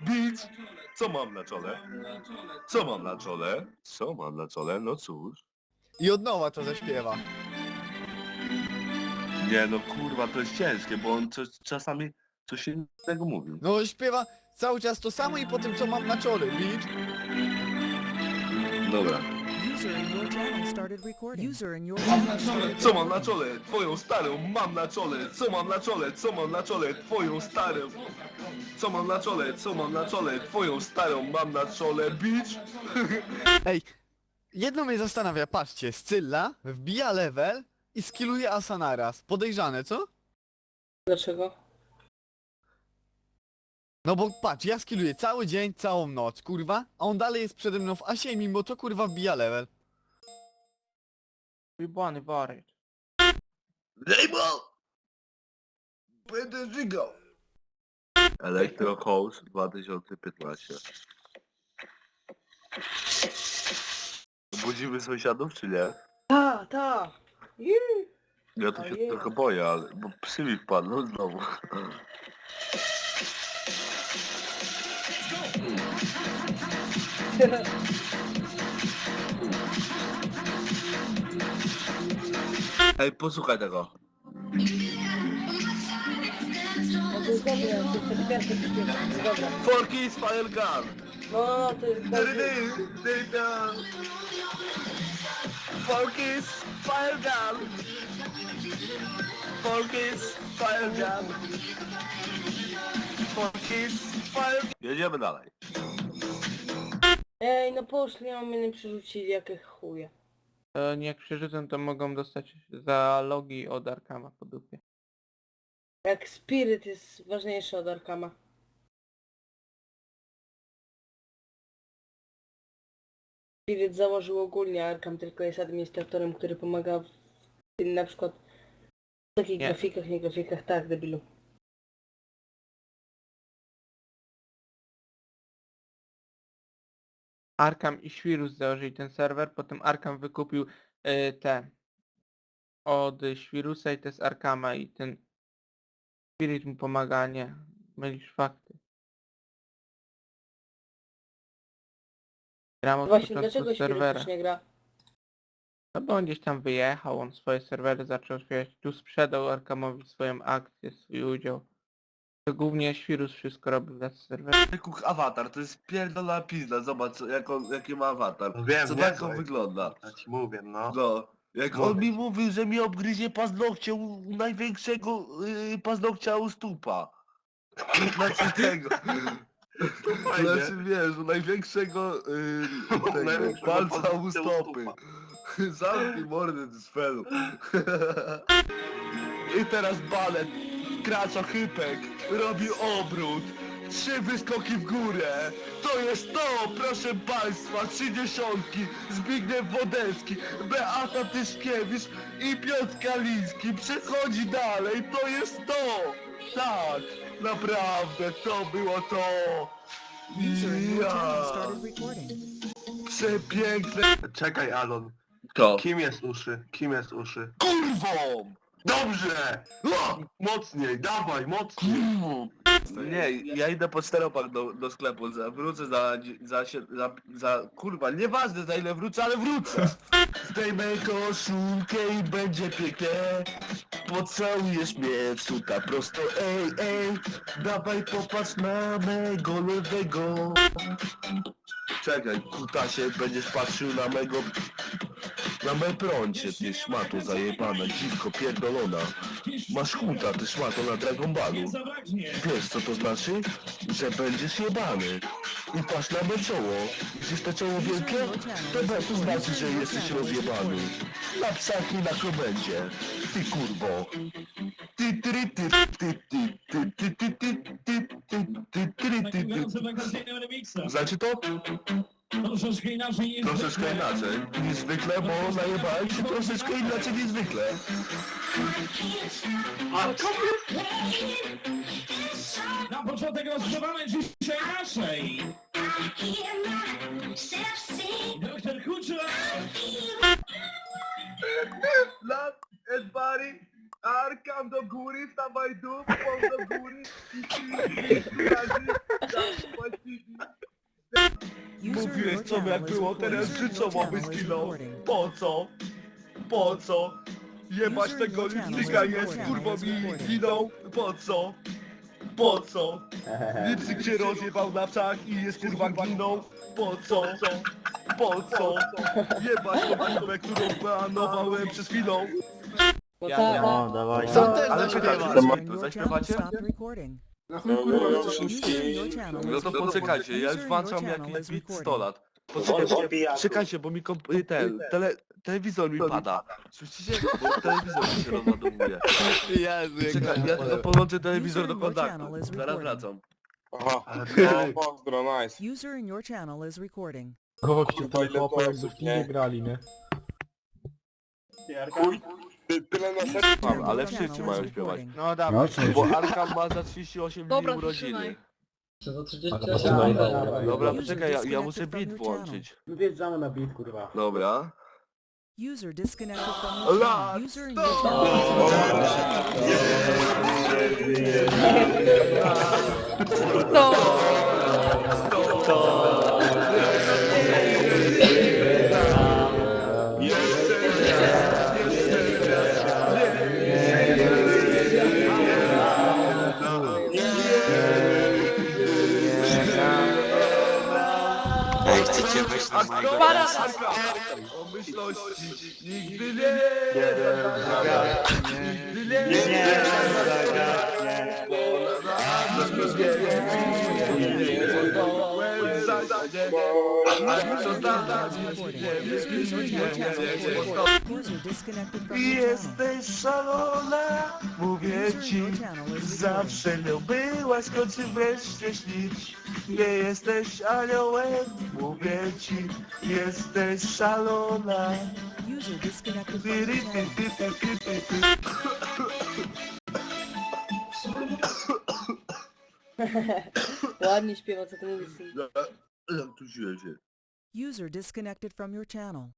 Beach! Co mam na czole? Co mam na czole? Co mam na czole? No cóż. I od nowa to zaśpiewa. Nie no kurwa, to jest ciężkie, bo on coś, czasami coś innego mówi. No śpiewa cały czas to samo i potem co mam na czole, bitch. Dobra. User in your channel started recording. User in your channel started Co mam na czole? Twoją starą mam na czole. Co mam na czole? Co mam na czole? Twoją starą. Co mam na czole? Co mam na czole? Twoją starą mam na czole, bitch. Ej, jedno mnie zastanawia, patrzcie, Scylla wbija level i skilluje asa naraz. Podejrzane, co? Dlaczego? No bo patrz, ja skilluję cały dzień, całą noc, kurwa, a on dalej jest przede mną w asie i mimo to kurwa wbija level. Wyjebany wariat. Rainbow! Będę żygał. Electro House 2015. Budzimy sąsiadów, czy nie? Ta, ta! Juu. Ja to się Ojej. trochę boję, ale bo psy mi wpadną znowu. Ej, posłuchaj tego. No to jest dobre, to jest taki pierwszy. Dobra. Forky Fire Gun! No, no, no, to jest bardziej... Forky Fire Gun! Forky Fire Gun! Forky Fire Jedziemy dalej. Ej, no poszli, a mnie nie przerzucili, jakie chuje. E, nie, jak przerzucę, to mogą dostać za logi od Arkama po dupie. Jak Spirit jest ważniejszy od Arkama. Spirit założył ogólnie, Arkam tylko jest administratorem, który pomaga w tym na przykład w takich Nie. grafikach, nie grafikach, tak, debilu. Arkam i Świrus założyli ten serwer, potem Arkam wykupił e, te od Świrusa i te z Arkama i ten Spirit mu pomaga, nie. Mylisz fakty. Gram od Właśnie, dlaczego serwera. nie gra? No bo on gdzieś tam wyjechał, on swoje serwery zaczął otwierać. Tu sprzedał Arkamowi swoją akcję, swój udział. To głównie Świrus wszystko robi dla serwera. Kuch awatar, to jest pierdolona pizda, zobacz jak on, jaki ma awatar. No wiem, Co wiem, tak on słuchaj. wygląda. Ja ci mówię, no. No. Jak Mówię. on mi mówił, że mi obgryzie paznokcie u u największego yy, paznokcia u stupa. Znaczy tego. fajnie. Znaczy wiesz, u największego yy, tego, największego palca u paznokcia u stopy. stupa. Zamknij mordę ty. I teraz balet. Kracza chypek. Robi obrót. Trzy wyskoki w górę. To jest to, proszę państwa. Trzy dziesiątki. Zbigniew Wodelski, Beata Tyszkiewicz i Piotr Kaliński. Przechodzi dalej. To jest to. Tak. Naprawdę, to było to. Ja. Przepiękne. Czekaj, Alon. To. Kim jest uszy? Kim jest uszy? Kurwą! Dobrze! O! Mocniej, dawaj, mocniej! Nie, ja idę po steropak do, do sklepu, za, wrócę za, za, za, za, kurwa, nieważne za ile wrócę, ale wrócę! Zdejmę koszulkę i będzie pięknie, pocałujesz mnie, suka, prosto, ej, ej, dawaj popatrz na mego lewego. Czekaj, kutasie, będziesz patrzył na mego, na me prącie, ty szmato zajebana, dziwko pierdolona. Masz kuta, ty szmato na Dragon Ballu. Wiesz co to znaczy? Że będziesz jebany. I patrz na me czoło. Widzisz to czoło wielkie? To, to znaczy, że jesteś rozjebany. Na psach i na komendzie. Ty kurwo. Ty ty ty ty ty ty ty ty ty ty ty ty ty ty ty Znaczy to? Troszeczkę inaczej niż Troszeczkę inaczej niż zwykle, bo zajebałem się troszeczkę inaczej niż zwykle. Na początek rozgrywamy dzisiaj naszej. Doktor Kuczera. Lat, Edbary, Arkam do góry, wstawaj dół, pol do góry i ty razy, mówiłeś co jak było, teraz życiowo zginął. Po co? Po co? Jebać tego lipsticka jest, kurwa mi ginął. Po co? Po co? Lipstick się rozjebał na psach i jest kurwa ginął. Po co? Po co? Jebać tą kurwę, którą banowałem przez chwilą. Ja- ja- tak. dawaj. Co your channel Zaśpiewacie? Na chuj kurwa chcesz in your channel No is to recording. poczekajcie, ja już włączam your jak channel is bit 100 recording. lat. Poczekajcie, czekajcie, bo mi komp- y, ten, tele, telewizor mi pada. Słyszycie? Bo telewizor mi się rozładowuje. Jezu, jak Czekaj, ja tylko podłączę telewizor do kontaktu. Zaraz wracam. Aha, no pozdro, nice. User in your channel is recording. Gościu, to chłopak jak w nie grali, nie? Chuj, tyle na sercu. in ale wszyscy mają is śpiewać. No dawaj. Bo Arkam ma za 38 dni urodziny. Dawaj, dawaj. Dobra, User poczekaj, ja, ja muszę disconnected beat from your włączyć. Wjeżdżamy na beat, kurwa. Dobra. User disconnected from your channel. User in your channel is Ej, chcecie wejść na mojego dansa? O myślości nigdy nie Nigdy nie User Jesteś szalona, mówię ci. Zawsze nią byłaś, kończy wreszcie śnić Nie jesteś aniołem, mówię ci Jesteś szalona. Ładnie śpiewa, co ty mówisz. Się User disconnected from your channel.